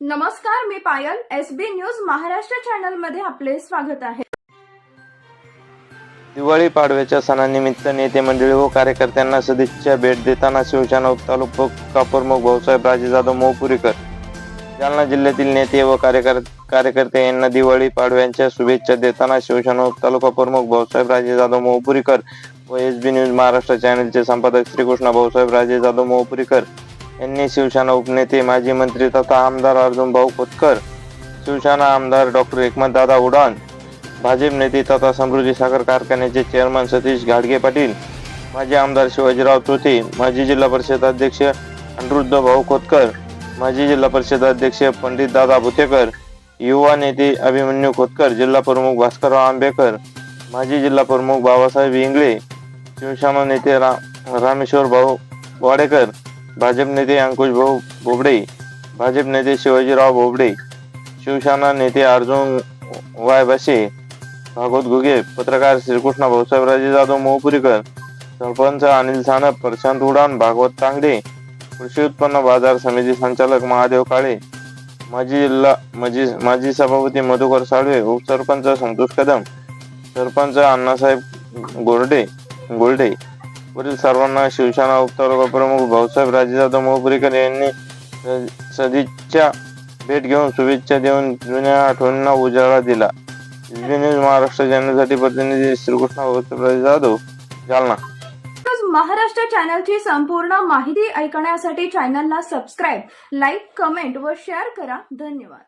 नमस्कार मी Payal. S B news Maharashtra चॅनलमध्ये आपले स्वागत आहे. दिवाळी पाडव्याच्या सणानिमित्त नेते मंडळी व कार्यकर्त्यांना सदिच्छा भेट देताना शिवसेना उपतालुका प्रमुख भाऊसाहेब राजे जाधव मोहपुरीकर जालना जिल्ह्यातील नेते व कार्यकर कार्यकर्ते यांना दिवाळी पाडव्यांच्या शुभेच्छा देताना शिवसेना उपतालुका प्रमुख भाऊसाहेब राजे जाधव मोहपुरीकर व एस बी न्यूज महाराष्ट्र चॅनलचे संपादक श्रीकृष्ण भाऊसाहेब राजे जाधव मोहपुरीकर यांनी शिवसेना उपनेते माजी मंत्री तथा आमदार अर्जुन भाऊ खोतकर शिवसेना आमदार डॉक्टर एकमतदादा उडान भाजप नेते तथा समृद्धी साखर कारखान्याचे चेअरमन सतीश घाडगे पाटील माजी आमदार शिवाजीराव चोथे माजी जिल्हा परिषद अध्यक्ष अनिरुद्ध भाऊ खोतकर माजी जिल्हा परिषद अध्यक्ष पंडित दादा भुतेकर युवा नेते अभिमन्यू खोतकर जिल्हा प्रमुख भास्करराव आंबेकर माजी जिल्हा प्रमुख बाबासाहेब इंगळे शिवसेना नेते रा रामेश्वर भाऊ वाडेकर भाजप नेते अंकुश भाऊ बोबडे भाजप नेते शिवाजीराव बोबडे शिवसेना नेते अर्जुन वाय वायबाशे भागवत घुगे पत्रकार श्रीकृष्ण भाऊसाहेबराजे जाधव मोहपुरीकर सरपंच अनिल सानप प्रशांत उडान भागवत तांगडे कृषी उत्पन्न बाजार समिती संचालक महादेव काळे माजी जिल्हा माजी माजी सभापती मधुकर साळवे उपसरपंच संतोष कदम सरपंच अण्णासाहेब गोरडे गोल्डे वरील सर्वांना शिवसेना उपतालुका प्रमुख भाऊसाहेब राजे मोहपुरीकर यांनी स- सदिच्छा भेट घेऊन शुभेच्छा देऊन जुन्या आठवणींना उजाळा दिला. न्यूज महाराष्ट्र चॅनलसाठी प्रतिनिधी श्रीकृष्ण भाऊसाहेब जाधव जालना. महाराष्ट्र चॅनलची संपूर्ण माहिती ऐकण्यासाठी चॅनलला सबस्क्राईब लाईक कमेंट व शेअर करा. धन्यवाद.